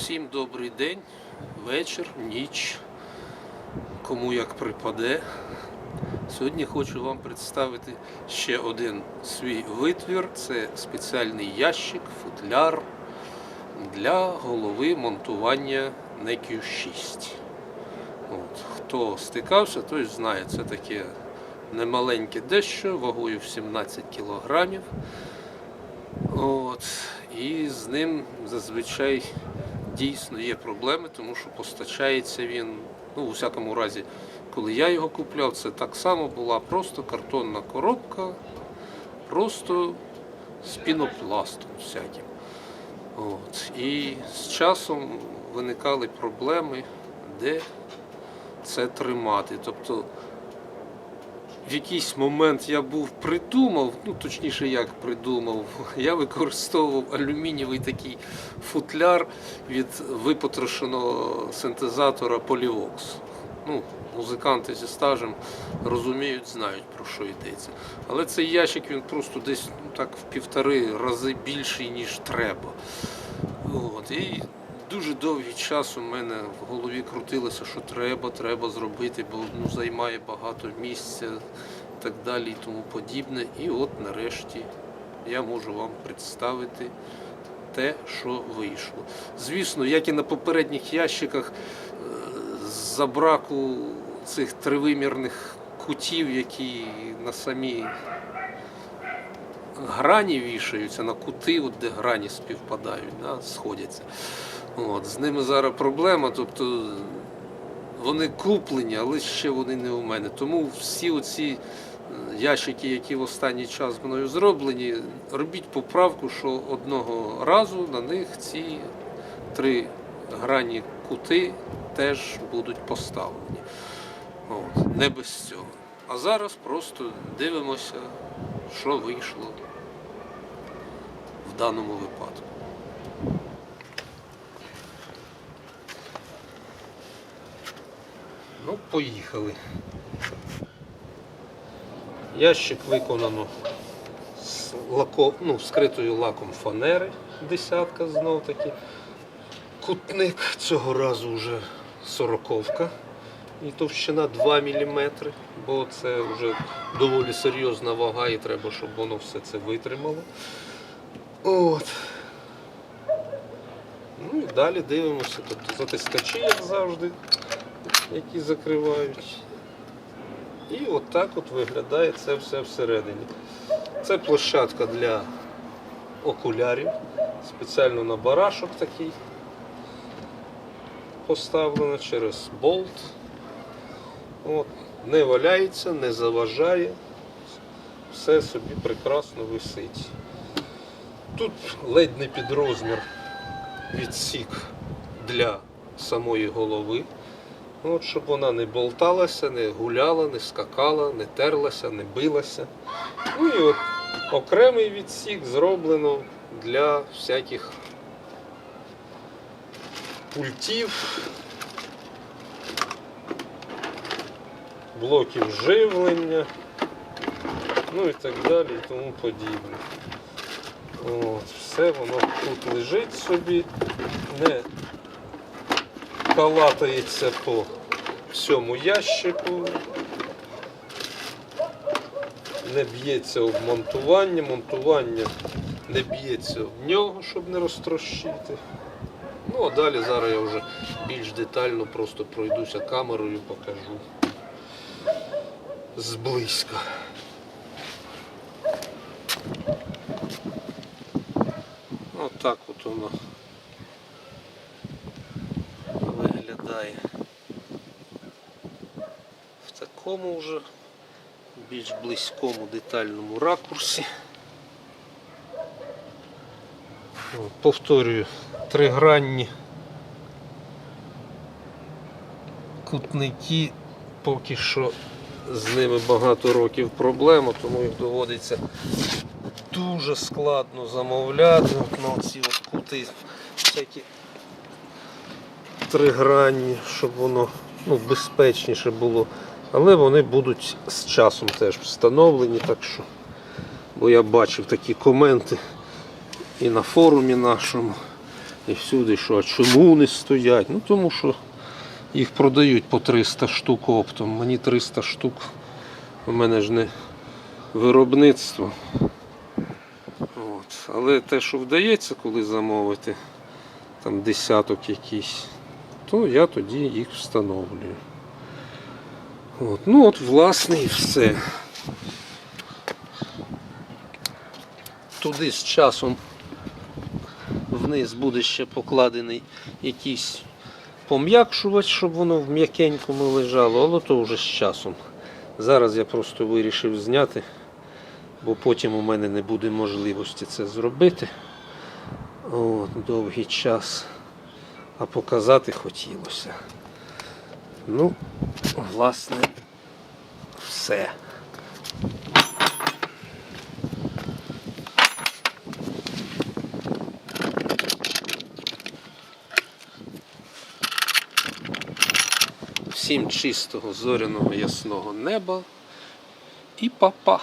Всім добрий день, вечір, ніч, кому як припаде. Сьогодні хочу вам представити ще один свій витвір. Це спеціальний ящик, футляр для голови монтування NEQ 6. От. Хто стикався, той знає, це таке немаленьке дещо, вагою в 17 кілограмів. От. І з ним зазвичай дійсно є проблеми, тому що постачається він, ну, у всякому разі, коли я його купляв, це так само була просто картонна коробка, просто з пінопластом всяким. От. І з часом виникали проблеми, де це тримати. Тобто в якийсь момент я був придумав, ну точніше як придумав, я використовував алюмінієвий такий футляр від випотрошеного синтезатора Polyvox. Ну, музиканти зі стажем розуміють, знають про що йдеться. Але цей ящик він просто десь ну, так в півтори рази більший, ніж треба. От, і дуже довгий час у мене в голові крутилося, що треба, треба зробити, бо ну, займає багато місця і так далі і тому подібне. І от нарешті я можу вам представити те, що вийшло. Звісно, як і на попередніх ящиках, е, з-за браку цих тривимірних кутів, які на самі грані вішаються, на кути, от де грані співпадають, да, сходяться. От, з ними зараз проблема, тобто вони куплені, але ще вони не у мене. Тому всі оці е, ящики, які в останній час мною зроблені, робіть поправку, що одного разу на них ці три грані кути теж будуть поставлені. От, не без цього. А зараз просто дивимося, що вийшло в даному випадку. Ну, поїхали. Ящик виконано з лако, ну, вскритою лаком фанери, десятка знов таки. Кутник цього разу вже сороковка і товщина 2 мм, бо це вже доволі серйозна вага і треба, щоб воно все це витримало. От. Ну і далі дивимося, тобто затискачі, як завжди, які закривають. І от от виглядає це все всередині. Це площадка для окулярів, спеціально на барашок такий поставлена через болт. От, не валяється, не заважає, все собі прекрасно висить. Тут ледь не під розмір відсік для самої голови. От, щоб вона не болталася, не гуляла, не скакала, не терлася, не билася. Ну і от окремий відсік зроблено для всяких пультів, блоків живлення, ну і так далі і тому подібне. От, все воно тут лежить собі, не калатається по всьому ящику, не б'ється об монтування, монтування не б'ється в нього, щоб не розтрощити. Ну а далі зараз я вже більш детально просто пройдуся камерою, покажу зблизька. Отак от воно виглядає в такому вже більш близькому детальному ракурсі. Повторюю, тригранні кутники поки що з ними багато років проблема, тому їх доводиться дуже складно замовляти. На ці от кути всякі тригранні, щоб воно ну, безпечніше було. Але вони будуть з часом теж встановлені, так що, бо я бачив такі коменти і на форумі нашому, і всюди, що а чому не стоять? Ну тому що їх продають по 300 штук оптом. Мені 300 штук. У мене ж не виробництво. От. Але те, що вдається, коли замовити, там десяток якийсь, то я тоді їх встановлюю. От. Ну от, власне, і все. Туди з часом вниз буде ще покладений якийсь пом'якшувач, щоб воно в м'якенькому лежало, але то вже з часом. Зараз я просто вирішив зняти, бо потім у мене не буде можливості це зробити. От, довгий час. А показати хотілося. Ну, власне, все. Всім чистого зоряного ясного неба і па-па.